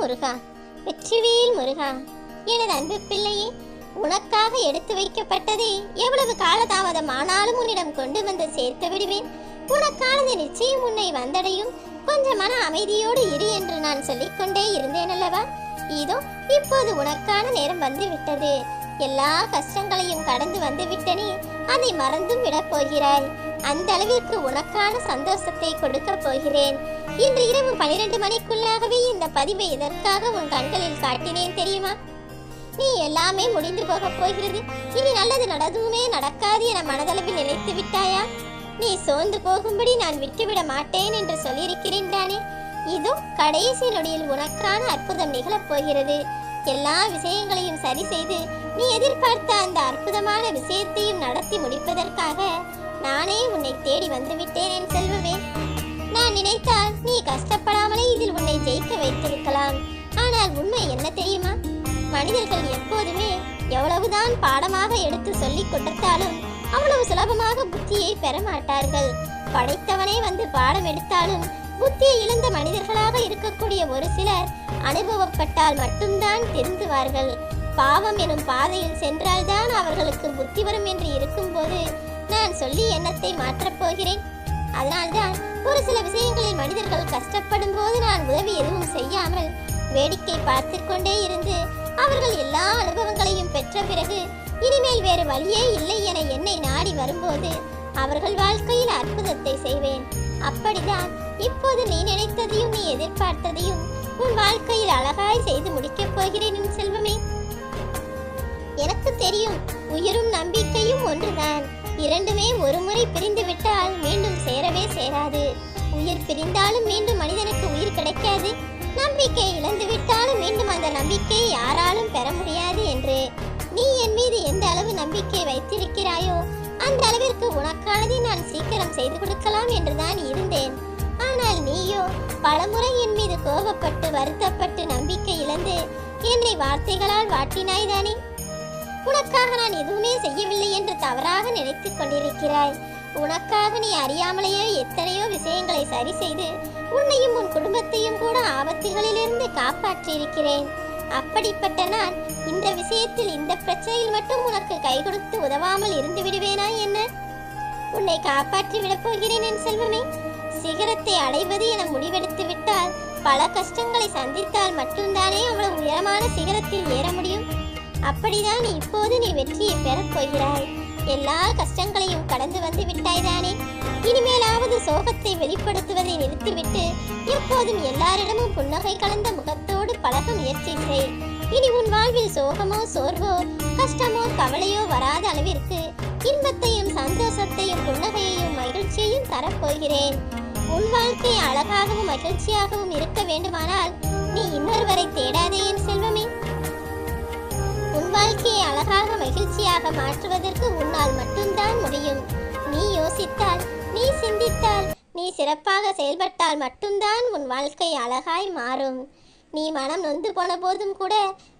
முருகா. வெற்றிவேல் முருகா. எனது அன்பு பிள்ளையே உனக்காக எடுத்து வைக்கப்பட்டது எவ்வளவு காலதாமதம் ஆனாலும் உன்னிடம் கொண்டு வந்து சேர்த்து விடுவேன். உனக்கானது நிச்சயம் உன்னை வந்தடையும். கொஞ்சம் மன அமைதியோடு இரு என்று நான் சொல்லிக்கொண்டே இருந்தேன் அல்லவா இதோ இப்போது உனக்கான நேரம் வந்து விட்டது எல்லா கஷ்டங்களையும் கடந்து வந்து விட்டனே அதை மறந்தும் விடப் போகிறாய். அந்த அளவிற்கு உனக்கான சந்தோஷத்தை கொடுக்க போகிறேன். இன்று இரவு பனிரெண்டு மணிக்குள்ளாகவே இந்த பதிவை எதற்காக உன் கண்களில் காட்டினேன் தெரியுமா? நீ எல்லாமே முடிந்து போக போகிறது. இனி நல்லது நடதுமே நடக்காது என மனதளவில் நினைத்து விட்டாயா? நீ சோர்ந்து போகும்படி நான் விட்டுவிட மாட்டேன் என்று சொல்லியிருக்கிறேன் தானே? இதோ கடைசி நொடியில் உனக்கான அற்புதம் நிகழப் போகிறது. எல்லா விஷயங்களையும் சரி செய்து நீ எதிர்பார்த்த அந்த அற்புதமான விஷயத்தையும் நடத்தி முடிப்பதற்காக நானே உன்னை தேடி வந்துவிட்டேன் என் செல்வமே. நான் நினைத்தால் நீ கஷ்டப்படாமலே இதில் உன்னை ஜெயிக்க வைத்திருக்கலாம். ஆனால் உண்மை என்ன தெரியுமா? மனிதர்கள் எப்போதுமே எவ்வளவுதான் பாடமாக எடுத்து சொல்லிக் கொடுத்தாலும் அவ்வளவு சுலபமாக புத்தியை பெற மாட்டார்கள். படைத்தவனே வந்து பாடம் எடுத்தாலும் புத்தியை இழந்த மனிதர்களாக இருக்கக்கூடிய ஒரு சிலர் அனுபவப்பட்டால் மட்டும்தான் திருந்துவார்கள். பாவம் எனும் பாதையில் சென்றால்தான் அவர்களுக்கு புத்தி வரும் என்று இருக்கும்போது நான் சொல்லி எண்ணத்தை மாற்றப் போகிறேன். அதனால்தான் ஒரு சில விஷயங்களில் மனிதர்கள் கஷ்டப்படும் போது நான் உதவி எதுவும் செய்யாமல் வேடிக்கை பார்த்து கொண்டே இருந்து அவர்கள் எல்லா அனுபவங்களையும் பெற்ற பிறகு இனிமேல் வேறு வழியே இல்லை என என்னை நாடி வரும்போது அவர்கள் வாழ்க்கையில் அற்புதத்தை செய்வேன். அப்படிதான் இப்போது நீ நினைத்ததையும் நீ எதிர்பார்த்ததையும் உன் வாழ்க்கையில் அழகாய் செய்து முடிக்கப் போகிறேன் என் செல்வமே. எனக்கு தெரியும் உயிரும் நம்பிக்கையும் ஒன்றுதான். இரண்டுமே ஒரு முறை பிரிந்து விட்டால் மீண்டும் சேரவே சேராது. உயிர் பிரிந்தாலும் மீண்டும் மனிதனுக்கு உயிர் கிடைக்காது. நம்பிக்கை இழந்து விட்டாலும் மீண்டும் அந்த நம்பிக்கையை யாராலும் பெற முடியாது என்று. நீ என் மீது எந்த அளவு நம்பிக்கை வைத்திருக்கிறாயோ அந்த அளவிற்கு உனக்கானதை நான் சீக்கிரம் செய்து கொடுக்கலாம் என்றுதான் இருந்தேன். நீயோ பலமுறை என் மீது கோபப்பட்டு வருத்தப்பட்டு நம்பிக்கை இழந்து என்னை வார்த்தைகளால் வாட்டினாய்தானே? உனக்காக நான் எதுவுமே செய்யவில்லை என்று தவறாக நினைத்துக் கொண்டிருக்கிறாய். உனக்காக நீ அறியாமலேயே எத்தனையோ விஷயங்களை சரி செய்து உன்னையும் உன் குடும்பத்தையும் கூட ஆபத்துகளிலிருந்து காப்பாற்றியிருக்கிறேன். அப்படிப்பட்ட நான் இந்த விஷயத்தில் இந்த பிரச்சனையில் மட்டும் உனக்கு கை கொடுத்து உதவாமல் இருந்து விடுவேனா என்ன? உன்னை காப்பாற்றி விடப் போகிறேன் என் செல்வமே. சிகரத்தை அடைவது என முடிவெடுத்து விட்டால் பல கஷ்டங்களை சந்தித்தால் மட்டும்தானே அவ்வளவு உயரமான சிகரத்தில் ஏற முடியும்? அப்படிதான் இப்போது நீ வெற்றியை பெறப் போகிறாய். எல்லா கஷ்டங்களையும் கடந்து வந்து விட்டாய்தானே இனிமேலாவது சோகத்தை வெளிப்படுத்துவதை நிறுத்திவிட்டு எப்போதும் எல்லாரிடமும் புன்னகை கலந்த முகத்தோடு பழக முயற்சி செய் இனி உன் வாழ்வில் சோகமோ சோர்வோ கஷ்டமோ கவலையோ வராத அளவிற்கு இன்பத்தையும் சந்தோஷத்தையும் புன்னகையையும் மகிழ்ச்சியையும் தரப்போகிறேன் உன் வாழ்க்கை அழகாகவும் மகிழ்ச்சியாகவும் இருக்க வேண்டுமானால் நீ இன்னொருவரை தேடாதே என் செல்வமே. உன் வாழ்க்கையை அழகாக மகிழ்ச்சியாக மாற்றுவதற்கு உன்னால் மட்டும்தான் முடியும். நீ யோசித்தால் நீ சிந்தித்தால் நீ சிறப்பாக செயல்பட்டால் மட்டும்தான் உன் வாழ்க்கை அழகாய் மாறும். நீ மனம் நொந்து போன போதும் கூட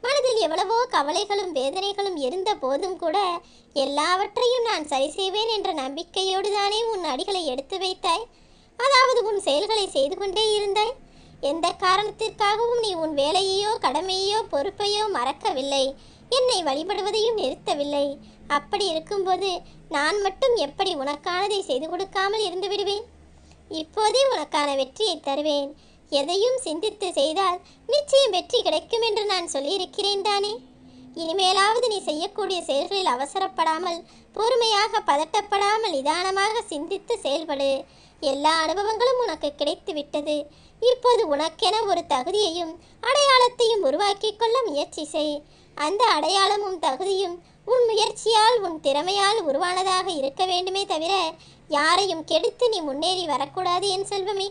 மனதில் எவ்வளவோ கவலைகளும் வேதனைகளும் இருந்த போதும் கூட எல்லாவற்றையும் நான் சரி செய்வேன் என்ற நம்பிக்கையோடு தானே உன் அடிகளை எடுத்து வைத்தாய். அதாவது உன் செயல்களை செய்து கொண்டே இருந்தாய் எந்த காரணத்திற்காகவும் நீ உன் வேலையையோ கடமையோ பொறுப்பையோ மறக்கவில்லை. என்னை வழிபடுவதையும் நிறுத்தவில்லை. அப்படி இருக்கும்போது நான் மட்டும் எப்படி உனக்கானதை செய்து கொடுக்காமல் இருந்து விடுவேன்? இப்போதே உனக்கான வெற்றியை தருவேன். எதையும் சிந்தித்து செய்தால் நிச்சயம் வெற்றி கிடைக்கும் என்று நான் சொல்லியிருக்கிறேன் தானே? இனிமேலாவது நீ செய்யக்கூடிய செயல்களில் அவசரப்படாமல் பொறுமையாக பதட்டப்படாமல் நிதானமாக சிந்தித்து செயல்படு. எல்லா அனுபவங்களும் உனக்கு கிடைத்து விட்டது இப்போது உனக்கென ஒரு தகுதியையும் அடையாளத்தையும் உருவாக்கிக் கொள்ள முயற்சி செய். அந்த அடையாளமும் தகுதியும் உன் முயற்சியால் உன் திறமையால் உருவானதாக இருக்க வேண்டுமே தவிர யாரையும் கெடுத்து நீ முன்னேறி வரக்கூடாது என் செல்வமே.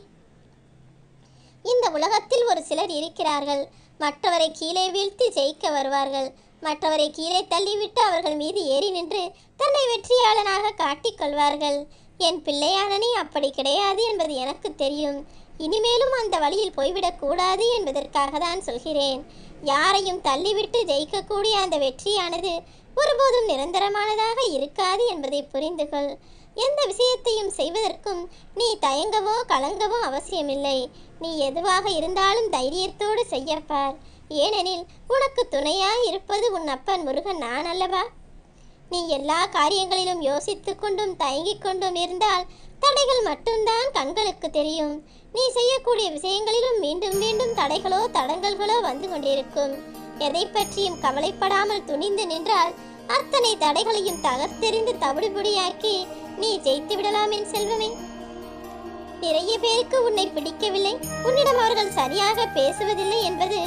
இந்த உலகத்தில் ஒரு சிலர் இருக்கிறார்கள். மற்றவரை கீழே வீழ்த்தி ஜெயிக்க வருவார்கள். மற்றவரை கீழே தள்ளிவிட்டு அவர்கள் மீது ஏறி நின்று தன்னை வெற்றியாளனாக காட்டிக் கொள்வார்கள். என் பிள்ளையான அப்படி கிடையாது என்பது எனக்கு தெரியும். இனிமேலும் அந்த வழியில் போய்விடக் கூடாது என்பதற்காக தான் சொல்கிறேன். யாரையும் தள்ளிவிட்டு ஜெயிக்கக்கூடிய அந்த வெற்றியானது ஒருபோதும் நிரந்தரமானதாக இருக்காது என்பதை புரிந்து கொள் எந்த விஷயத்தையும் செய்வதற்கும் நீ தயங்கவோ கலங்கவோ அவசியமில்லை. நீ எதுவாக இருந்தாலும் தைரியத்தோடு செய்யப்பார் ஏனெனில் உனக்கு துணையாய் இருப்பது உன் அப்பன் முருகன் நான் அல்லவா? நீ எல்லா காரியங்களிலும் யோசித்து கொண்டும் தயங்கிக் கொண்டும் இருந்தால் தடைகள் மட்டும்தான் கண்களுக்கு தெரியும். நீ செய்யக்கூடிய விஷயங்களிலும் மீண்டும் மீண்டும் தடைகளோ தடங்கல்களோ வந்து கொண்டிருக்கும். எதை பற்றியும் கவலைப்படாமல் துணிந்து நின்றால் அத்தனை தடைகளையும் தகர்த்தெறிந்து தவிடுபடியாக்கி நீ ஜெயித்து விடலாம் என் செல்வமே. நிறைய பேருக்கு உன்னை பிடிக்க சரியாக பேசுவதில்லை என்பது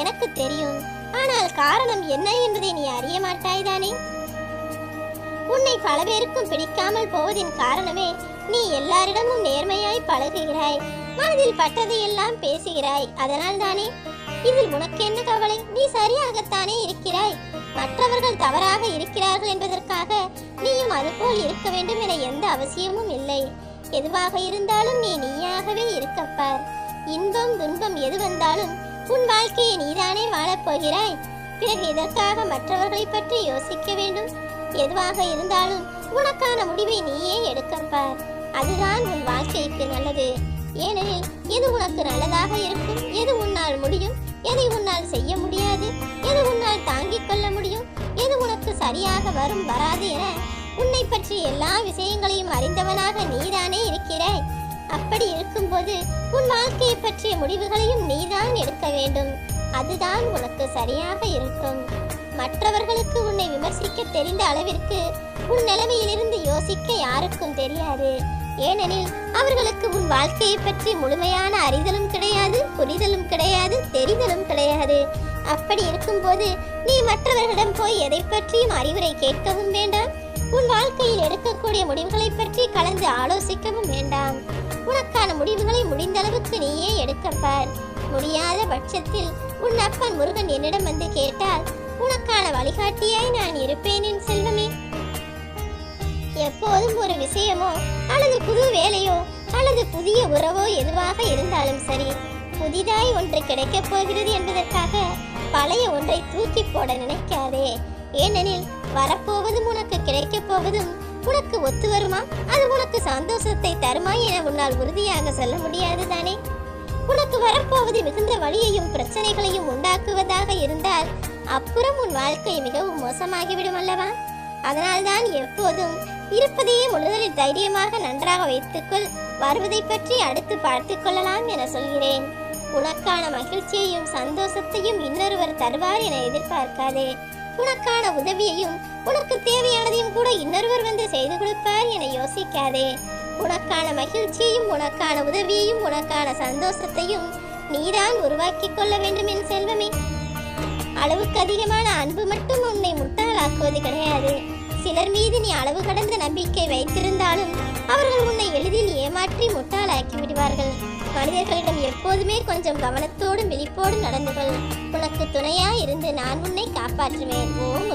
எனக்கு தெரியும். ஆனால் காரணம் என்ன என்பதை நீ அறிய மாட்டாய்தானே உன்னை பல பேருக்கும் பிடிக்காமல் போவதின் காரணமே நீ எல்லாரிடமும் நேர்மையாய் பழகுகிறாய் மனதில் பட்டதை எல்லாம் பேசுகிறாய். அதனால் தானே? இதில் உனக்கு என்ன கவலை? நீ சரியாகத்தானே இருக்கிறாய். மற்றவர்கள் தவறாக இருக்கிறார்கள் என்பதற்காக நீயும் அதுபோல் இருக்க வேண்டும் என எந்த அவசியமும் இல்லை. எதுவாக இருந்தாலும் நீ நீயாகவே இருக்கப்பார் இன்பம் துன்பம் எது வந்தாலும் உன் வாழ்க்கையை நீதானே வாழப் போகிறாய். பிறகு இதற்காக மற்றவர்களை பற்றி யோசிக்க வேண்டும்? எதுவாக இருந்தாலும் உனக்கான முடிவை நீயே எடுக்கப்பார் அதுதான் உன் வாழ்க்கைக்கு நல்லது. ஏனெனில் எது உனக்கு நல்லதாக இருக்கும்? எது உன்னால் முடியும்? எதை உன்னால் செய்ய முடியாது? எது உன்னால் தாங்கிக் கொள்ள முடியும்? எது உனக்கு சரியாக வரும் வராது என உன்னை பற்றி எல்லா விஷயங்களையும் அறிந்தவனாக நீதானே இருக்கிறாய். அப்படி இருக்கும்போது உன் வாழ்க்கையை பற்றிய முடிவுகளையும் நீதான் எடுக்க வேண்டும். அதுதான் உனக்கு சரியாக இருக்கும். மற்றவர்களுக்கு உன்னை விமர்சிக்க தெரிந்த அளவிற்கு உன் நிலைமையிலிருந்து யோசிக்க யாருக்கும் தெரியாது. ஏனெனில் அவர்களுக்கு உன் வாழ்க்கையை பற்றி முழுமையான அறிதலும் கிடையாது புரிதலும் கிடையாது தெரிதலும் கிடையாது. அப்படி இருக்கும்போது நீ மற்றவர்களிடம் போய் எதை பற்றியும் அறிவுரை கேட்கவும் வேண்டாம். உன் வாழ்க்கையில் எடுக்கக்கூடிய முடிவுகளை பற்றி கலந்து ஆலோசிக்கவும் வேண்டாம். உனக்கான முடிவுகளை முடிந்த அளவுக்கு நீயே எடுக்கப்பார் முடியாத பட்சத்தில் உன் அப்பன் முருகன் என்னிடம் வந்து கேட்டால் உனக்கான வழிகாட்டியாய் நான் இருப்பேன் என் செல்வமே. எப்போதும் ஒரு விஷயமோ அல்லது புது வேலையோ அல்லது புதிய உறவோ எதுவாக இருந்தாலும் சரி புதிதாய் ஒன்று கிடைக்கப் போகிறது என்பதற்காக பழைய ஒன்றை தூக்கி போட நினைக்காதே. ஏனெனில் வரப்போவதும் உனக்கு கிடைக்கப் போவதும் உனக்கு ஒத்து வருமா? அது உனக்கு சந்தோஷத்தை தருமா என உன்னால் உறுதியாக சொல்ல முடியாது தானே? உனக்கு வரப்போவது மிகுந்த வழியையும் பிரச்சனைகளையும் உண்டாக்குவதாக இருந்தால் அப்புறம் உன் வாழ்க்கை மிகவும் மோசமாகிவிடும் அல்லவா? அதனால்தான் எப்போதும் இருப்பதையே முழுதலில் தைரியமாக நன்றாக வைத்துக்கொள். வருவதை பற்றி அடுத்து பார்த்துக் கொள்ளலாம் என சொல்கிறேன். உனக்கான மகிழ்ச்சியையும் சந்தோஷத்தையும் இன்னொருவர் தருவார் என எதிர்பார்க்காதே. உனக்கான உதவியையும் உனக்கு தேவையானதையும் கூட இன்னொருவர் வந்து செய்து கொடுப்பார் என யோசிக்காதே. உனக்கான மகிழ்ச்சியையும் உனக்கான உதவியையும் உனக்கான சந்தோஷத்தையும் நீதான் உருவாக்கிக் கொள்ள வேண்டும் என் செல்வமே. அளவுக்கு அதிகமான அன்பு மட்டும் உன்னை முட்டாளாக்குவது கிடையாது. சிலர் மீது நீ அளவு கடந்த நம்பிக்கை வைத்திருந்தாலும் அவர்கள் உன்னை எளிதில் ஏமாற்றி முட்டாளாக்கி விடுவார்கள். மனிதர்களிடம் எப்போதுமே கொஞ்சம் கவனத்தோடும் விழிப்போடும் நடந்து கொள் உனக்கு துணையா இருந்து நான் உன்னை காப்பாற்றுவேன். ஓம்